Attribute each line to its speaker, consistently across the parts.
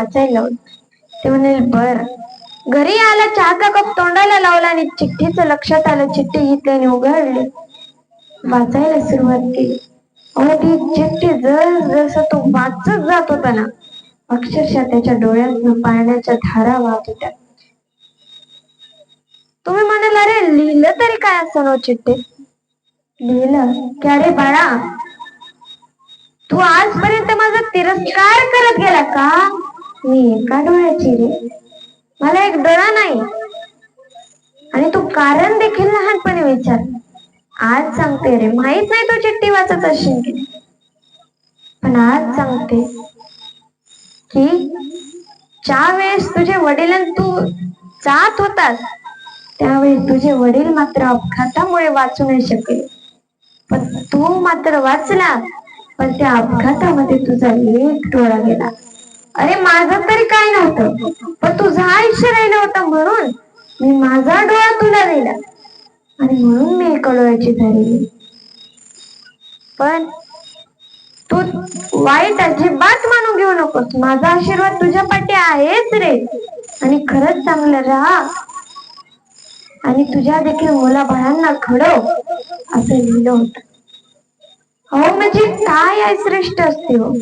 Speaker 1: वाचायला ते म्हणे बर. घरी आला चहाचा कप तोंडाला लावला आणि चिठ्ठीच लक्षात आलं चिठ्ठी घेतली आणि उघडली. वाचायला सुरुवात केली. अहो ती चिठ्ठी जर जसं तो वाचत जात होता ना अक्षरशः त्याच्या डोळ्यातनं पाण्याच्या धारा वाहत होत्या. तुम्ही म्हणाल अरे लिहिलं तरी काय असं नो चिठ्ठी? लिहिलं? की अरे बाळा तू आजपर्यंत माझा तिरस्कार करत गेला का? मी एका डोळ्याची रे. मला एक डोळा नाही. आणि तू कारण देखील लहानपणी विचार. आज सांगते रे माहीत नाही तू चिठ्ठी वाचत असशील की पण आज सांगते की ज्या वेळेस तुझे वडील तू जात होतास त्यावेळेस तुझे वडील मात्र अपघातामुळे वाचू नाही शकले. पण तू मात्र वाचला पण त्या अपघातामध्ये तुझा एक डोळा गेला. अरे माझं तरी काय नव्हतं. पण तुझा आयुष्य राहिलं होतं म्हणून मी माझा डोळा तुला दिला. आणि म्हणून मी कळवायची डोळ्याची झाली पण तू वाईट अजिबात मानू घेऊ नकोस. माझा आशीर्वाद तुझ्या पाठी आहेच रे. आणि खरंच चांगलं राहा. आणि तुझ्या देखील मुलाबाळांना घडव असं लिहिलं होतं. हो म्हणजे काय आहे श्रेष्ठ असते हो?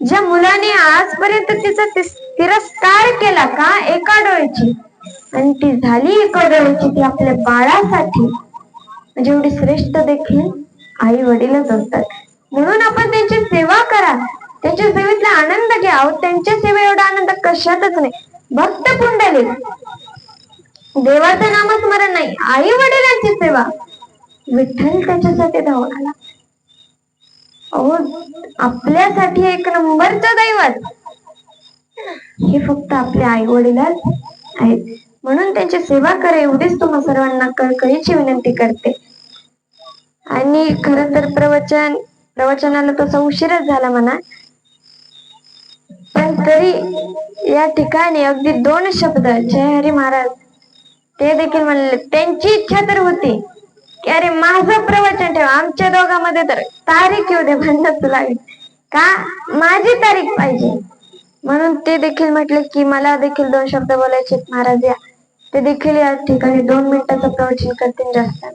Speaker 1: ज्या मुलाने आजपर्यंत तिचा तिरस्कार केला का एका डोळ्याची? आणि ती झाली एका डोळ्याची ती आपल्या बाळासाठी. म्हणजे जेवढी श्रेष्ठ देखील आई वडीलच असतात म्हणून आपण त्यांची सेवा करा. त्यांच्या सेवेतला आनंद घ्या. त्यांच्या सेवे एवढा आनंद कशातच नाही. भक्त पुंडलिक देवाचं नामस्मरण नाही आई वडिलांची सेवा. विठ्ठल त्याच्यासाठी धावून आला. अहो आपल्यासाठी एक नंबरचं दैवत. हे फक्त आपले आई वडीलच आहेत. म्हणून त्यांची सेवा करा एवढीच तुम्हा सर्वांना कळकळीची विनंती करते. आणि खर तर प्रवचन प्रवचनाला तसा उशीरच झाला म्हणा. पण तरी या ठिकाणी अगदी दोन शब्द जय हरी महाराज ते देखील म्हणले त्यांची इच्छा तर होती की अरे माझा प्रवचन आमच्या दोघांमध्ये तर तारीख येऊ दे म्हणत लागेल. का? माझी तारीख पाहिजे. म्हणून ते देखील म्हटले की मला देखील दोन शब्द बोलायचे महाराज या. ते देखील या ठिकाणी दोन मिनिटाचं प्रवचन करतील जास्त.